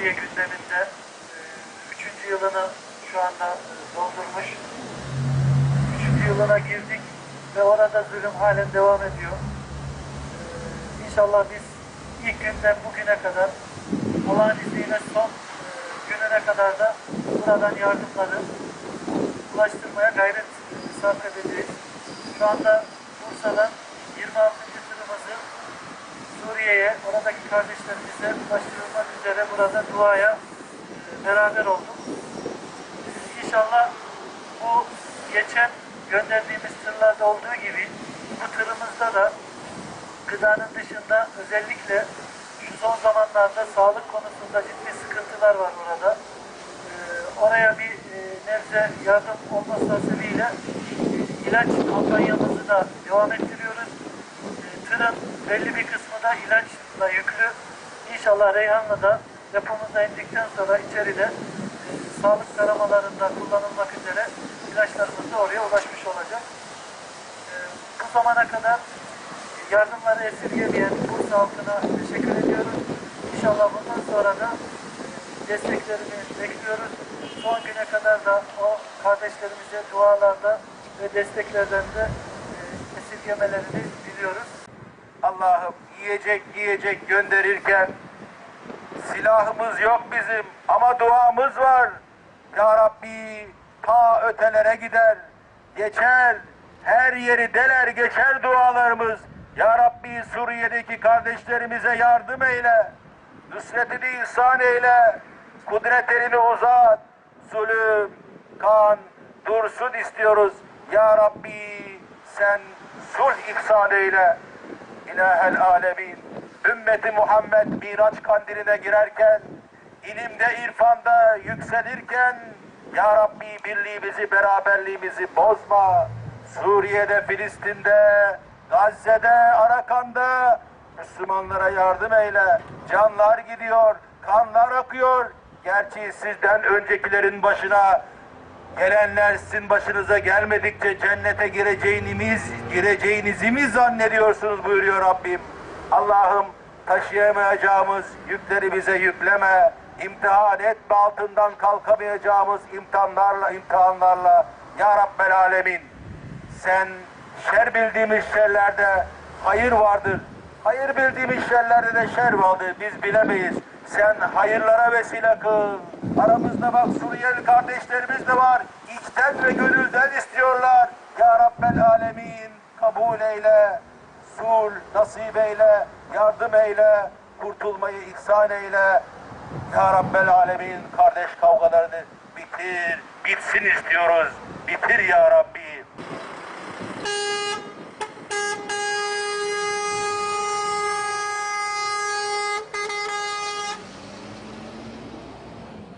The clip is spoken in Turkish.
Suriye gündeminde e, üçüncü yılını şu anda e, doldurmuş. Üçüncü yılına girdik ve orada zulüm halen devam ediyor. E, İnşallah biz ilk günden bugüne kadar Allah'ın izniyle son gününe kadar da buradan yardımları ulaştırmaya gayret sarf edeceğiz. Şu anda Bursa'dan 26. Suriye'ye, oradaki kardeşlerimize ulaştırılmak üzere burada duaya e, beraber olduk. İnşallah bu geçen gönderdiğimiz tırlarda olduğu gibi bu tırımızda da gıdanın dışında özellikle şu son zamanlarda sağlık konusunda ciddi sıkıntılar var burada. E, oraya bir e, nebze yardım olması hasebiyle e, ilaç kampanyamızı da devam ettiriyoruz. Tırın belli bir kısmı da ilaçla yüklü. İnşallah Reyhanlı'da depomuzda indikten sonra içeride e, sağlık taramalarında kullanılmak üzere ilaçlarımız da oraya ulaşmış olacak. E, bu zamana kadar yardımları esirgemeyen Bursa halkına teşekkür ediyoruz. İnşallah bundan sonra da e, desteklerini bekliyoruz. Son güne kadar da o kardeşlerimize dualarda ve desteklerden de e, esirgemelerini diliyoruz. Allah'ım yiyecek yiyecek gönderirken silahımız yok bizim ama duamız var. Ya Rabbi ta ötelere gider, geçer, her yeri deler geçer dualarımız. Ya Rabbi Suriye'deki kardeşlerimize yardım eyle, nusretini ihsan eyle, kudret uzat, zulüm, kan, dursun istiyoruz. Ya Rabbi sen sulh ihsan eyle. İlahel alemin, ümmeti Muhammed Miraç kandiline girerken, ilimde, irfanda yükselirken, Ya Rabbi birliğimizi, beraberliğimizi bozma. Suriye'de, Filistin'de, Gazze'de, Arakan'da Müslümanlara yardım eyle. Canlar gidiyor, kanlar akıyor. Gerçi sizden öncekilerin başına Gelenler sizin başınıza gelmedikçe cennete gireceğiniz, gireceğinizi mi zannediyorsunuz buyuruyor Rabbim. Allah'ım taşıyamayacağımız yükleri bize yükleme. İmtihan etme altından kalkamayacağımız imtihanlarla, imtihanlarla. Ya Rabbel Alemin sen şer bildiğimiz şeylerde hayır vardır. Hayır bildiğimiz şeylerde de şer vardır. Biz bilemeyiz. Sen hayırlara vesile kıl. Aramızda bak Suriyeli kardeşlerimiz de var. İçten ve gönülden istiyorlar. Ya Rabbel Alemin kabul eyle. Sul nasip eyle. Yardım eyle. Kurtulmayı ihsan eyle. Ya Rabbel Alemin kardeş kavgalarını bitir. Bitsin istiyoruz. Bitir ya Rabbi.